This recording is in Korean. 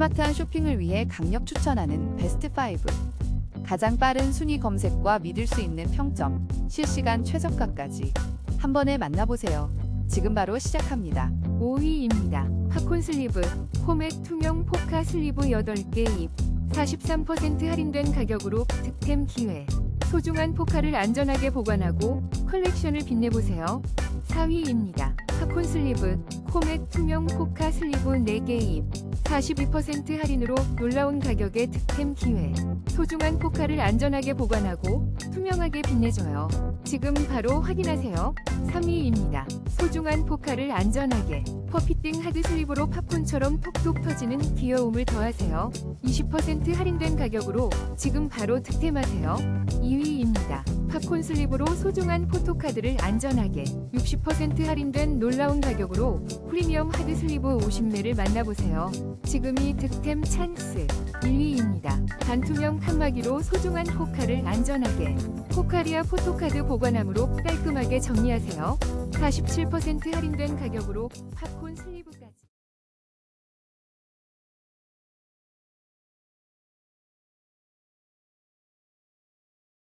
스마트한 쇼핑을 위해 강력 추천하는 베스트 5. 가장 빠른 순위 검색과 믿을 수 있는 평점, 실시간 최저가까지 한 번에 만나보세요. 지금 바로 시작합니다. 5위입니다. 팝콘 슬리브, 포맥 투명 포카 슬리브 8개 입, 43% 할인된 가격으로 득템 기회. 소중한 포카를 안전하게 보관하고 컬렉션을 빛내보세요. 4위입니다. 팝콘 슬리브, 코맥 투명 포카 슬리브 4개 입, 42% 할인으로 놀라운 가격에 득템 기회. 소중한 포카를 안전하게 보관하고 투명하게 빛내줘요. 지금 바로 확인하세요. 3위입니다. 소중한 포카를 안전하게 퍼피팅 하드 슬립으로 팝콘처럼 톡톡 터지는 귀여움을 더하세요. 20% 할인된 가격으로 지금 바로 득템하세요. 2위입니다. 팝콘 슬립으로 소중한 포토카드를 안전하게 60% 할인된 놀라운 가격으로 프리미엄 하드 슬리브 50매를 만나보세요. 지금이 득템 찬스. 1위입니다. 반투명 칸막이로 소중한 포카를 안전하게 포카리아 포토카드 보관함으로 깔끔하게 정리하세요. 47% 할인된 가격으로 팝콘 슬리브